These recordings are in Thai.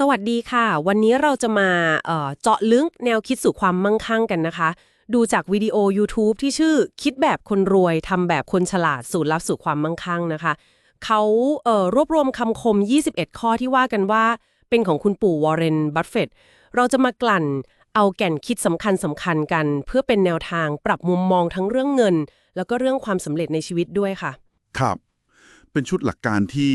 สวัสดีค่ะ วันนี้เราจะมาเอ่อเจาะลึกแนวคิดสู่ความมั่งคั่งกันนะคะ ดูจากวิดีโอ YouTube ที่ชื่อคิดแบบคนรวยทำแบบคนฉลาดสูตรลับสู่ความมั่งคั่งนะคะ เขาเรวบรวมคำคม 21 ข้อที่ว่ากันว่า เป็นของคุณปู่วอร์เรน บัฟเฟตเราจะมากลั่นเอาแก่นคิดสำคัญสำคัญกัน เพื่อเป็นแนวทางปรับมุมมองทั้งเรื่องเงิน แล้วก็เรื่องความสำเร็จในชีวิตด้วยค่ะ ครับ เป็นชุดหลักการที่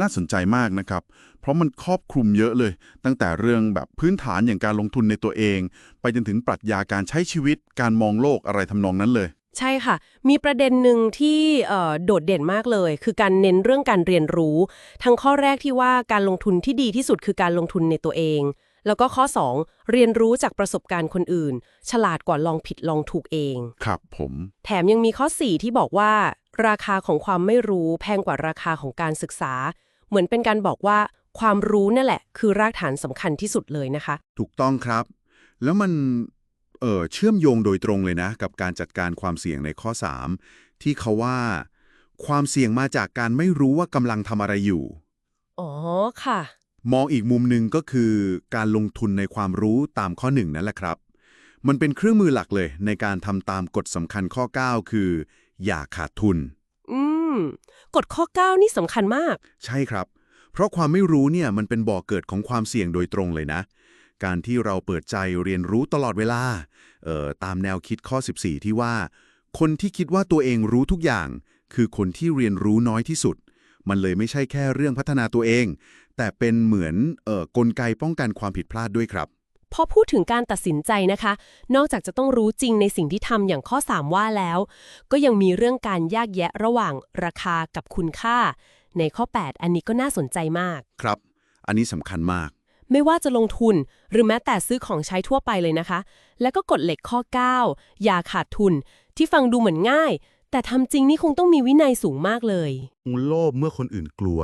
น่าสนใจมากนะครับ เพราะมันครอบคลุมเยอะเลย ตั้งแต่เรื่องแบบพื้นฐานอย่างการลงทุนในตัวเอง ไปจนถึงปรัชญาการใช้ชีวิต การมองโลกอะไรทำนองนั้นเลยใช่ค่ะ มีประเด็นหนึ่งที่เอ่อโดดเด่นมากเลย คือการเน้นเรื่องการเรียนรู้ ทั้งข้อแรกที่ว่าการลงทุนที่ดีที่สุดคือการลงทุนในตัวเอง แล้วก็ข้อ 2 เรียนรู้จากประสบการณ์คนอื่น ฉลาดกว่าลองผิดลองถูกเอง ครับผม แถมยังมีข้อ 4 ที่บอกว่า ราคาของความไม่รู้แพงกว่าราคาของการศึกษา เหมือนเป็นการบอกว่าความรู้นั่นแหละ คือรากฐานสำคัญที่สุดเลยนะคะ ถูกต้องครับ แล้วมันเอ่อเชื่อมโยงโดยตรงเลยนะ กับการจัดการความเสี่ยงในข้อ 3 ที่เขาว่า ความเสี่ยงมาจากการไม่รู้ว่ากำลังทำอะไรอยู่ อ๋อค่ะ มองอีกมุมหนึ่งก็คือการลงทุนในความรู้ตามข้อหนึ่งนั่นแหละครับ มันเป็นเครื่องมือหลักเลยในการทำตามกฎสำคัญข้อ 9 คือ อย่าขาดทุนอืม กฎข้อ 9 นี่สำคัญมาก ใช่ครับ เพราะความไม่รู้เนี่ยมันเป็นบ่อเกิดของความเสี่ยงโดยตรงเลยนะ การที่เราเปิดใจเรียนรู้ตลอดเวลาเอ่อตามแนวคิดข้อ 14 ที่ว่า คนที่คิดว่าตัวเองรู้ทุกอย่าง คือคนที่เรียนรู้น้อยที่สุด มันเลยไม่ใช่แค่เรื่องพัฒนาตัวเอง แต่เป็นเหมือนเอ่อกลไกป้องกันความผิดพลาดด้วยครับ พอพูดถึงการตัดสินใจนะคะ นอกจากจะต้องรู้จริงในสิ่งที่ทำอย่างข้อ 3 ว่าแล้ว ก็ยังมีเรื่องการแยกแยะระหว่างราคากับคุณค่า ในข้อ 8 อันนี้ก็น่าสนใจมาก ครับ อันนี้สำคัญมาก ไม่ว่าจะลงทุนหรือแม้แต่ซื้อของใช้ทั่วไปเลยนะคะ แล้วก็กฎเหล็กข้อ 9 อย่าขาดทุน ที่ฟังดูเหมือนง่าย แต่ทำจริงนี่คงต้องมีวินัยสูงมากเลย โลภเมื่อคนอื่นกลัว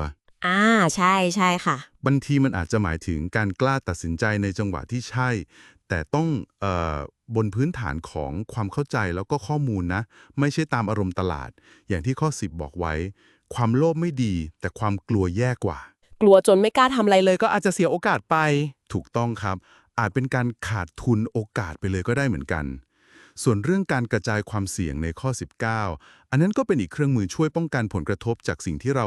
อ่าใช่ใช่ค่ะ บางทีมันอาจจะหมายถึงการกล้าตัดสินใจในจังหวะที่ใช่ แต่ต้องเอ่อบนพื้นฐานของความเข้าใจแล้วก็ข้อมูลนะ ไม่ใช่ตามอารมณ์ตลาด อย่างที่ข้อ 10 บอกไว้ ความโลภไม่ดี แต่ความกลัวแย่กว่า กลัวจนไม่กล้าทำอะไรเลยก็อาจจะเสียโอกาสไป ถูกต้องครับ อาจเป็นการขาดทุนโอกาสไปเลยก็ได้เหมือนกัน ส่วนเรื่องการกระจายความเสี่ยงในข้อ 19 อันนั้นก็เป็นอีกเครื่องมือช่วยป้องกันผลกระทบจากสิ่งที่เรา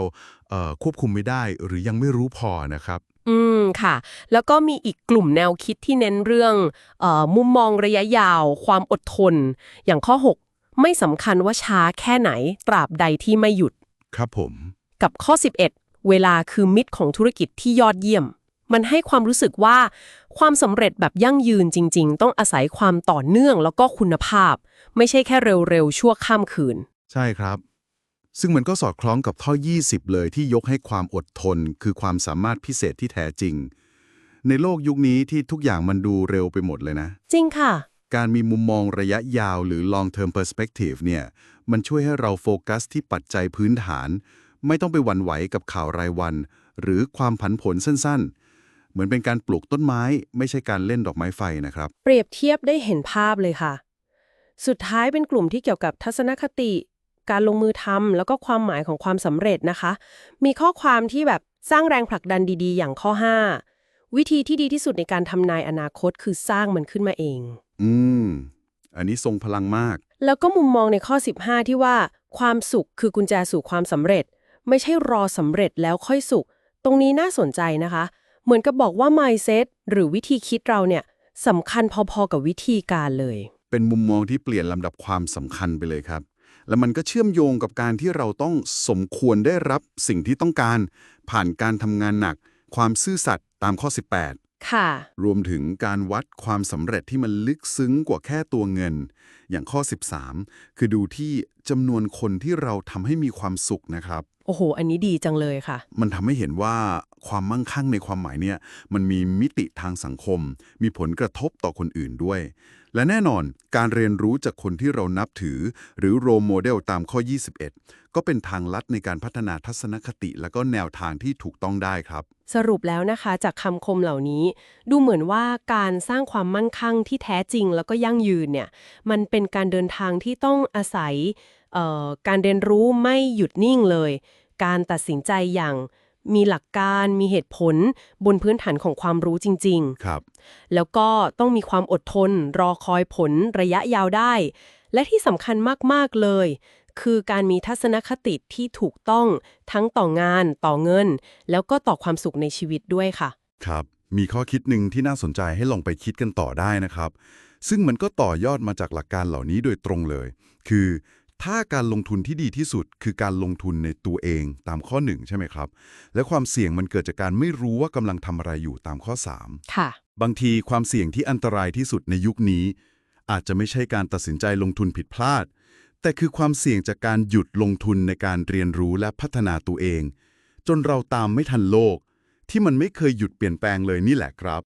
เอ่อควบคุมไม่ได้ หรือยังไม่รู้พอนะครับ อืมค่ะ แล้วก็มีอีกกลุ่มแนวคิดที่เน้นเรื่องเออมุมมองระยะยาว ความอดทน อย่างข้อ 6 ไม่สำคัญว่าช้าแค่ไหน ตราบใดที่ไม่หยุด ครับผม กับข้อ 11 เวลาคือมิตรของธุรกิจที่ยอดเยี่ยม มันให้ความรู้สึกว่าความสำเร็จแบบยั่งยืนจริง ๆ ต้องอาศัยความต่อเนื่องแล้วก็คุณภาพ ไม่ใช่แค่เร็ว ๆ ชั่วข้ามคืน ใช่ครับ ซึ่งมันก็สอดคล้องกับข้อ 20 เลยที่ยกให้ความอดทน คือความสามารถพิเศษที่แท้จริง ในโลกยุคนี้ที่ทุกอย่างมันดูเร็วไปหมดเลยนะ จริงค่ะ การมีมุมมองระยะยาวหรือ long term perspective เนี่ยมันช่วยให้เราโฟกัสที่ปัจจัยพื้นฐาน ไม่ต้องไปหวั่นไหวกับข่าวรายวัน หรือความผันผวนสั้นๆ เหมือนเป็นการปลูกต้นไม้ไม่ใช่การเล่นดอกไม้ไฟนะครับ เปรียบเทียบได้เห็นภาพเลยค่ะ สุดท้ายเป็นกลุ่มที่เกี่ยวกับทัศนคติ การลงมือทำแล้วก็ความหมายของความสำเร็จนะคะ มีข้อความที่แบบสร้างแรงผลักดันดีๆ อย่างข้อ 5 วิธีที่ดีที่สุดในการทำนายอนาคตคือสร้างมันขึ้นมาเอง อืม อันนี้ทรงพลังมาก แล้วก็มุมมองในข้อ 15 ที่ว่า ความสุขคือกุญแจสู่ความสำเร็จ ไม่ใช่รอสำเร็จแล้วค่อยสุข ตรงนี้น่าสนใจนะคะ เหมือนกับบอกว่า mindset หรือวิธีคิดเราเนี่ยสำคัญพอๆกับวิธีการเลย เป็นมุมมองที่เปลี่ยนลำดับความสำคัญไปเลยครับ แล้วมันก็เชื่อมโยงกับการที่เราต้องสมควรได้รับสิ่งที่ต้องการ ผ่านการทำงานหนัก ความซื่อสัตย์ตามข้อ 18 ค่ะ รวมถึงการวัดความสำเร็จที่มันลึกซึ้งกว่าแค่ตัวเงิน อย่างข้อ 13 คือดูที่จำนวนคนที่เราทำให้มีความสุขนะครับโอ้โห อันนี้ดีจังเลยค่ะ มันทำให้เห็นว่าความมั่งคั่งในความหมายเนี่ย มันมีมิติทางสังคม มีผลกระทบต่อคนอื่นด้วย และแน่นอนการเรียนรู้จากคนที่เรานับถือ หรือโรโมเดลตามข้อ 21 ก็เป็นทางลัดในการพัฒนาทัศนคติ และก็แนวทางที่ถูกต้องได้ครับ สรุปแล้วนะคะ จากคำคมเหล่านี้ ดูเหมือนว่าการสร้างความมั่นคงที่แท้จริง แล้วก็ยั่งยืนเนี่ย มันเป็นการเดินทางที่ต้องอาศัยเอ่อการเรียนรู้ไม่หยุดนิ่งเลย การตัดสินใจอย่าง มีหลักการมีเหตุผลบนพื้นฐานของความรู้จริงครับๆแล้วก็ต้องมีความอดทน รอคอยผลระยะยาวได้ และที่สำคัญมาก ๆ เลย คือการมีทัศนคติที่ถูกต้องทั้งต่องาน ต่อเงิน แล้วก็ต่อความสุขในชีวิตด้วยค่ะ ครับ มีข้อคิดหนึ่งที่น่าสนใจให้ลองไปคิดกันต่อได้นะครับซึ่งมันก็ต่อยอดมาจากหลักการเหล่านี้โดยตรงเลย คือ ถ้าการลงทุนที่ดีที่สุดคือการลงทุนในตัวเองตามข้อหนึ่งใช่ไหมครับ และความเสี่ยงมันเกิดจากการไม่รู้ว่ากำลังทำอะไรอยู่ตามข้อ 3 ค่ะ บางทีความเสี่ยงที่อันตรายที่สุดในยุคนี้ อาจจะไม่ใช่การตัดสินใจลงทุนผิดพลาด แต่คือความเสี่ยงจากการหยุดลงทุนในการเรียนรู้และพัฒนาตัวเอง จนเราตามไม่ทันโลก ที่มันไม่เคยหยุดเปลี่ยนแปลงเลยนี่แหละครับ